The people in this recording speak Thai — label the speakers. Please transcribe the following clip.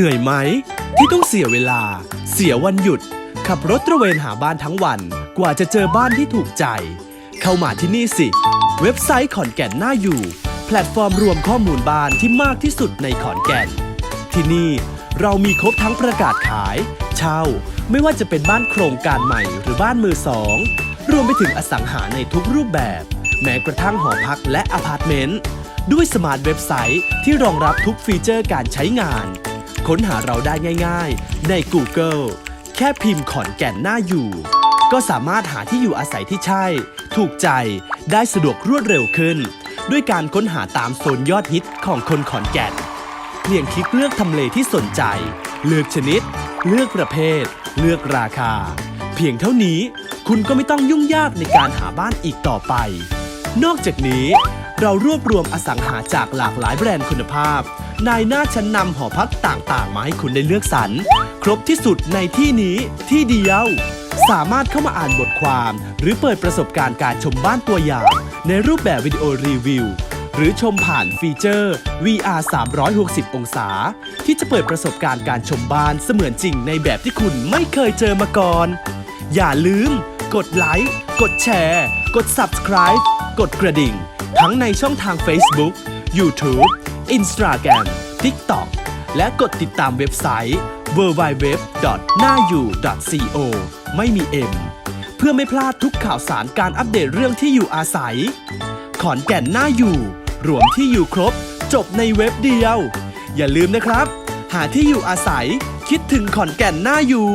Speaker 1: เหนื่อยไหม ที่ต้องเสียเวลา เสียวันหยุด ขับรถตระเวนหาบ้านทั้งวัน กว่าจะเจอบ้านที่ถูกใจ เข้ามาที่นี่สิ เว็บไซต์ขอนแก่นน่าอยู่ แพลตฟอร์มรวมข้อมูลบ้านที่มากที่สุดในขอนแก่น ที่นี่เรามีครบทั้งประกาศขาย เช่า ไม่ว่าจะเป็นบ้านโครงการใหม่หรือบ้านมือสอง รวมไปถึงอสังหาในทุกรูปแบบ แม้กระทั่งหอพักและอพาร์ตเมนต์ด้วยสมาร์ทเว็บไซต์ที่รองรับทุกฟีเจอร์การใช้งาน ค้นหาเราได้ง่ายๆ ใน Google แค่พิมพ์ขอนแก่นหน้าอยู่ ก็สามารถหาที่อยู่อาศัยที่ใช่ ถูกใจได้สะดวกรวดเร็วขึ้น ด้วยการค้นหาตามโซนยอดฮิตของคนขอนแก่น เพียงคลิกเลือกทำเลที่สนใจ เลือกชนิด เลือกประเภท เลือกราคา เพียงเท่านี้คุณก็ไม่ต้องยุ่งยากในการหาบ้านอีกต่อไป นอกจากนี้ เรารวบรวมอสังหาจากหลากหลายแบรนด์คุณภาพ นายหน้าชั้นนำหอพักต่างๆ มาให้คุณได้เลือกสรร ครบที่สุดในที่นี้ที่เดียว สามารถเข้ามาอ่านบทความ หรือเปิดประสบการณ์การชมบ้านตัวอย่าง ในรูปแบบวิดีโอรีวิว หรือชมผ่านฟีเจอร์ VR 360 องศา ที่จะเปิดประสบการณ์การชมบ้านเสมือนจริงในแบบที่คุณไม่เคยเจอมาก่อน อย่าลืม กดไลค์ กดแชร์ กด Subscribe กดกระดิ่ง ทั้งในช่องทาง Facebook YouTube Instagram TikTok และกดติดตามเว็บไซต์ www.nayu.co ไม่มี M เพื่อไม่พลาดทุกข่าวสารการอัปเดตเรื่องที่อยู่อาศัย ขอนแก่นน่าอยู่ รวมที่อยู่ครบ จบในเว็บเดียว อย่าลืมนะครับ หาที่อยู่อาศัย คิดถึงขอนแก่นน่าอยู่